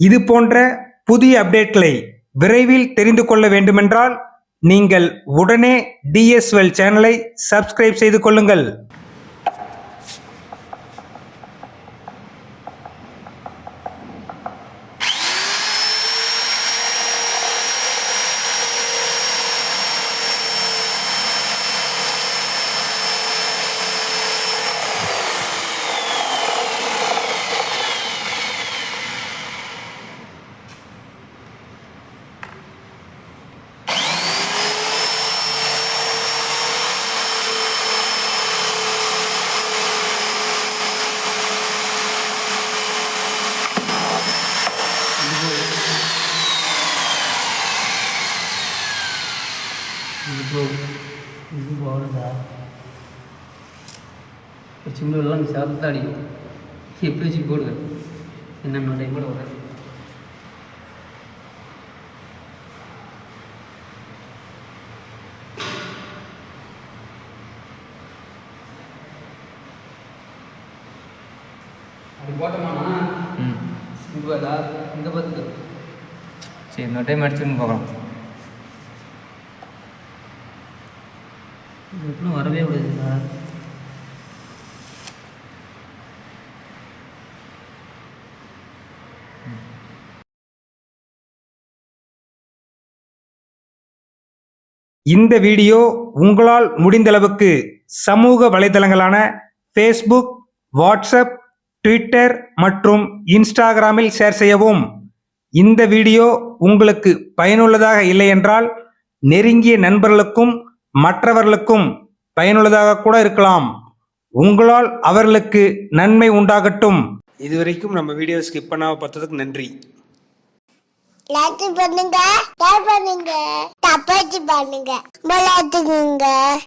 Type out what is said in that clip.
இது போன்ற புதிய அப்டேட்களை விரைவில் தெரிந்து கொள்ள வேண்டுமென்றால் நீங்கள் உடனே டிஎஸ்எல் சேனலை சப்ஸ்கிரைப் செய்து கொள்ளுங்கள். எல்லாம் சாப்பிட்டு அடிக்கும் எப்படி வச்சு போடுவேன் என்னென்ன டைம் கூட அப்படி போட்டோமாண்ணா இங்கே பார்த்துக்க சரி இன்னொரு டைம் அடிச்சுன்னு போகலாம் இது வரவே விடுது சார் இந்த வீடியோ உங்களால் முடிந்தளவுக்கு சமூக வலைதளங்களான ஃபேஸ்புக் வாட்ஸ்அப் ட்விட்டர் மற்றும் இன்ஸ்டாகிராமில் ஷேர் செய்யவும். இந்த வீடியோ உங்களுக்கு பயனுள்ளதாக இல்லை என்றால் நெருங்கிய நண்பர்களுக்கும் மற்றவர்களுக்கும் பயனுள்ளதாக கூட இருக்கலாம். உங்களால் அவர்களுக்கு நன்மை உண்டாகட்டும். இதுவரைக்கும் நம்ம வீடியோ ஸ்கிப் பண்ணாம பார்த்ததுக்கு நன்றி. லைக் பண்ணுங்க ஷேர் பண்ணுங்க பண்ணுங்க